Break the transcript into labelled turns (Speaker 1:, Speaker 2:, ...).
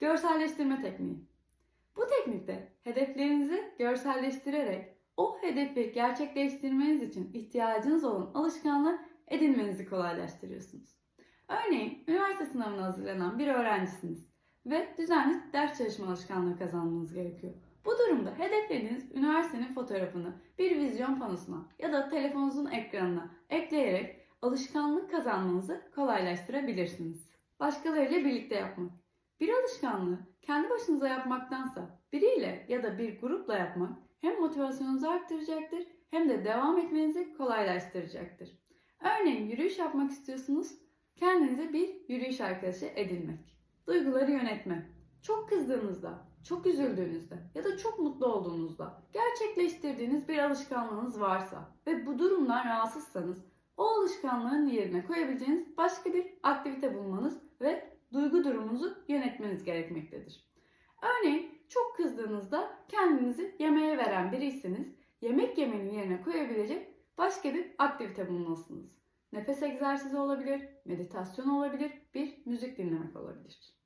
Speaker 1: Görselleştirme tekniği. Bu teknikte hedeflerinizi görselleştirerek o hedefi gerçekleştirmeniz için ihtiyacınız olan alışkanlığı edinmenizi kolaylaştırıyorsunuz. Örneğin üniversite sınavına hazırlanan bir öğrencisiniz ve düzenli ders çalışma alışkanlığı kazanmanız gerekiyor. Bu durumda hedefleriniz üniversitenin fotoğrafını bir vizyon panosuna ya da telefonunuzun ekranına ekleyerek alışkanlık kazanmanızı kolaylaştırabilirsiniz. Başkalarıyla birlikte yapmak. Bir alışkanlığı kendi başınıza yapmaktansa biriyle ya da bir grupla yapmak hem motivasyonunuzu arttıracaktır hem de devam etmenizi kolaylaştıracaktır. Örneğin yürüyüş yapmak istiyorsunuz, kendinize bir yürüyüş arkadaşı edinmek. Duyguları yönetme. Çok kızdığınızda, çok üzüldüğünüzde ya da çok mutlu olduğunuzda gerçekleştirdiğiniz bir alışkanlığınız varsa ve bu durumdan rahatsızsanız o alışkanlığın yerine koyabileceğiniz başka bir aktivite bulmanız ve duygu durumunuzu yönetmeniz gerekmektedir. Örneğin çok kızdığınızda kendinizi yemeğe veren biriyseniz yemek yemenin yerine koyabilecek başka bir aktivite bulmalısınız. Nefes egzersizi olabilir, meditasyon olabilir, bir müzik dinlemek olabilir.